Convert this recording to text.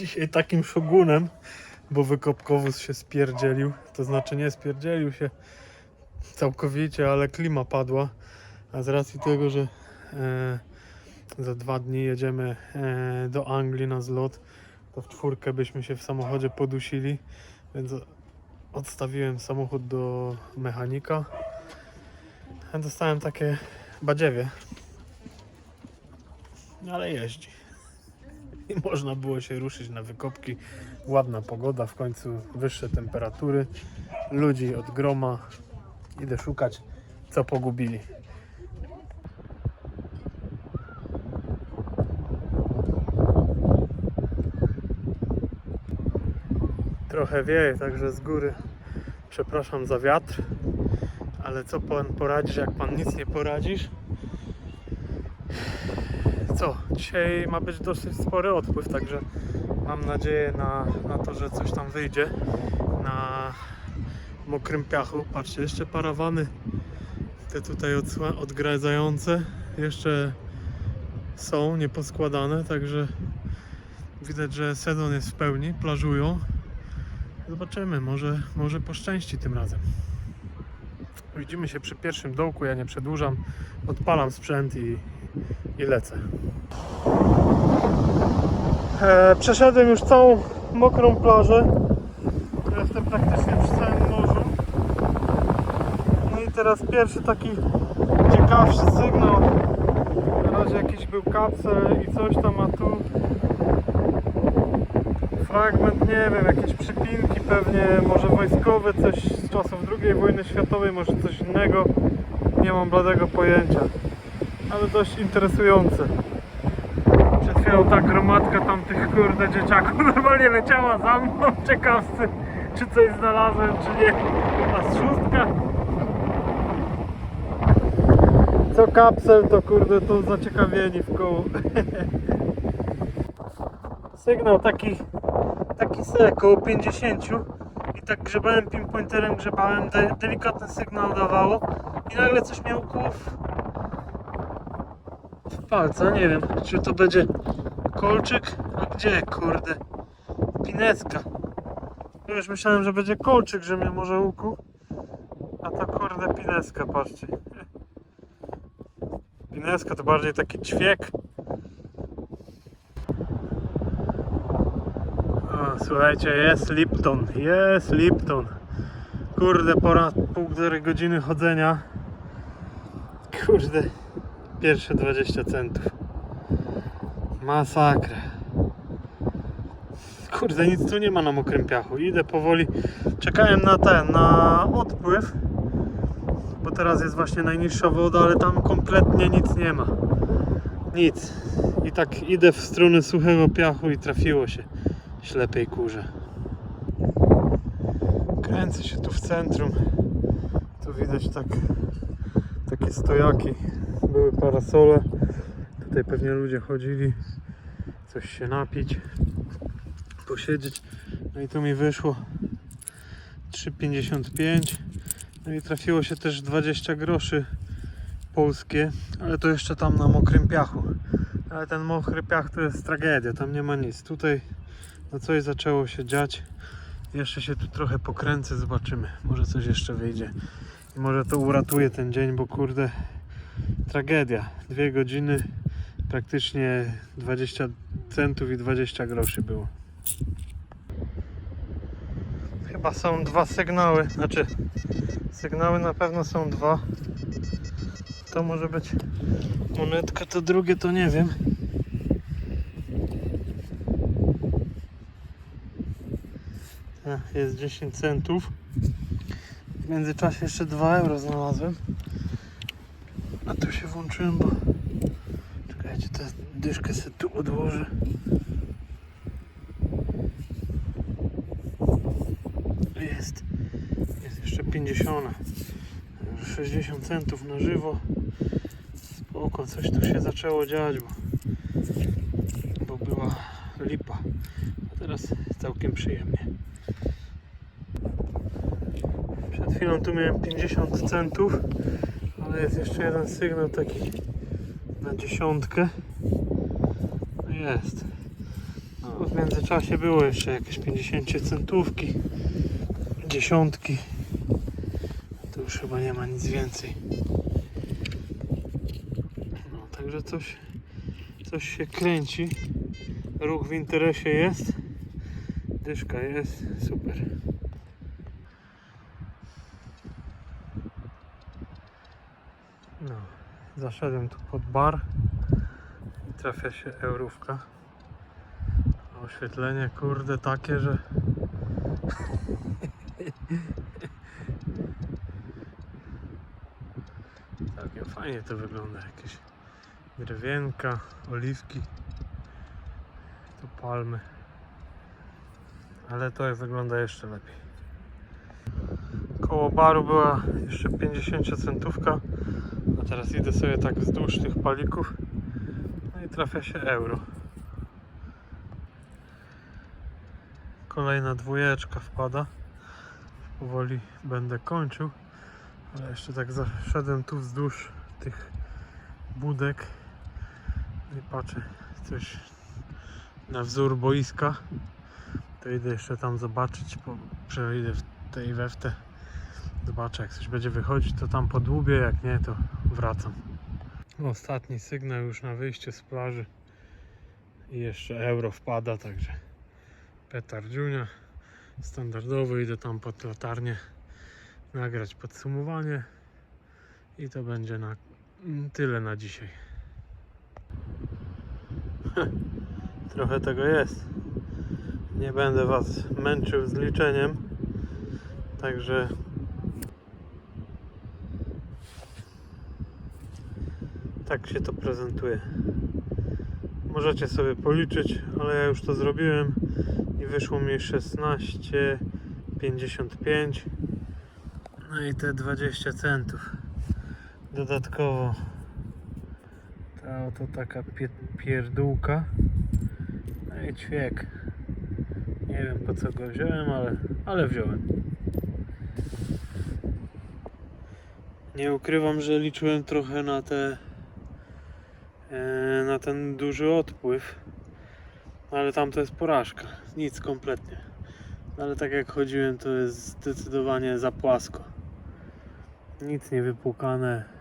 dzisiaj takim szogunem, bo wykopkowóz się spierdzielił. To znaczy nie spierdzielił się całkowicie, ale klima padła. A z racji tego, że e, za dwa dni jedziemy e, do Anglii na zlot, to w czwórkę byśmy się w samochodzie podusili, więc odstawiłem samochód do mechanika. Dostałem takie badziewie, ale jeździ. I można było się ruszyć na wykopki. Ładna pogoda, w końcu wyższe temperatury, ludzi od groma. Idę szukać, co pogubili. Trochę wieje, także z góry przepraszam za wiatr. Ale co pan poradzisz, jak pan nic nie poradzisz? Co? Dzisiaj ma być dosyć spory odpływ, także mam nadzieję na, na to, że coś tam wyjdzie na mokrym piachu. Patrzcie, jeszcze parawany te tutaj odgradzające jeszcze są nieposkładane, także widać, że sezon jest w pełni, plażują. Zobaczymy, może, może poszczęści tym razem. Widzimy się przy pierwszym dołku, ja nie przedłużam, odpalam sprzęt i, i lecę. E, przeszedłem już całą mokrą plażę. Jestem praktycznie przy całym morzu. No i teraz pierwszy taki ciekawszy sygnał. Na razie jakiś był kapsel i coś tam, a tu fragment, nie wiem, jakieś przypinki pewnie, może wojskowe, coś z czasów II wojny światowej, może coś innego. Nie mam bladego pojęcia. Ale dość interesujące. Przed chwilą ta gromadka tamtych kurde dzieciaków normalnie leciała za mną, ciekawcy czy coś znalazłem, czy nie. A szóstka. Co kapsel to kurde to zaciekawieni w koło. Sygnał taki taki se, około 50 i tak grzebałem pinpointerem, grzebałem, de, delikatny sygnał dawało i nagle coś koło w, w palca, nie wiem, czy to będzie kolczyk, a gdzie, kurde, pinecka. Ja Już myślałem, że będzie kolczyk, że mnie może ukuł, a to kurde pineska, patrzcie. Pineska to bardziej taki ćwiek. O, słuchajcie, jest Lipton, jest Lipton. Kurde, pora półtorej godziny chodzenia. Kurde, pierwsze 20 centów. Masakra. Kurde, nic tu nie ma na mokrym piachu. Idę powoli. Czekałem na ten, na odpływ. Bo teraz jest właśnie najniższa woda, ale tam kompletnie nic nie ma. Nic. I tak idę w stronę suchego piachu i trafiło się ślepej kurze. Kręcę się tu w centrum. Tu widać tak takie stojaki. Były parasole. Tutaj pewnie ludzie chodzili coś się napić, posiedzieć. No i tu mi wyszło 3,55. No i trafiło się też 20 groszy polskie, ale to jeszcze tam na mokrym piachu. Ale ten mokry piach to jest tragedia, tam nie ma nic. Tutaj no coś zaczęło się dziać. Jeszcze się tu trochę pokręcę, zobaczymy. Może coś jeszcze wyjdzie. I może to uratuje ten dzień, bo kurde, tragedia. Dwie godziny, praktycznie 20 centów i 20 groszy było. Chyba są dwa sygnały, znaczy sygnały na pewno są dwa. To może być monetka, to drugie to nie wiem. Jest 10 centów. W międzyczasie jeszcze 2 euro znalazłem. A tu się włączyłem, bo... Czekajcie, tę dyszkę sobie tu odłożę. Jest. Jest jeszcze 50. 60 centów na żywo. Spoko, coś tu się zaczęło dziać, bo, bo była lipa. A teraz całkiem przyjemnie. Przed chwilą tu miałem 50 centów, ale jest jeszcze jeden sygnał taki na dziesiątkę. Jest. No, w międzyczasie było jeszcze jakieś 50 centówki, dziesiątki. Tu już chyba nie ma nic więcej. No, także coś, coś się kręci. Ruch w interesie jest. Dyszka jest, super. No, zaszedłem tu pod bar i trafia się eurówka. Oświetlenie kurde takie, że takie fajnie to wygląda jakieś drewienka, oliwki tu palmy. Ale to wygląda jeszcze lepiej. Koło baru była jeszcze 50 centówka a teraz idę sobie tak wzdłuż tych palików no i trafia się euro Kolejna dwójeczka wpada. Powoli będę kończył. Ale jeszcze tak zaszedłem tu wzdłuż tych budek. I patrzę coś na wzór boiska. To idę jeszcze tam zobaczyć. Po, przejdę w tej i we w te. Zobaczę jak coś będzie wychodzić to tam podłubię, jak nie to wracam. Ostatni sygnał już na wyjście z plaży. I jeszcze euro wpada, także petardziunia standardowy idę tam pod latarnię nagrać podsumowanie. I to będzie na mm, tyle na dzisiaj. Trochę tego jest. Nie będę was męczył z liczeniem. Także tak się to prezentuje. Możecie sobie policzyć ale ja już to zrobiłem i wyszło mi 16,55 no i te 20 centów. Dodatkowo ta oto taka pie pierdółka. No i ćwiek. Nie wiem po co go wziąłem, ale, ale wziąłem. Nie ukrywam, że liczyłem trochę na te na ten duży odpływ ale tam to jest porażka. Nic kompletnie. Ale tak jak chodziłem, to jest zdecydowanie za płasko. Nic nie wypłukane.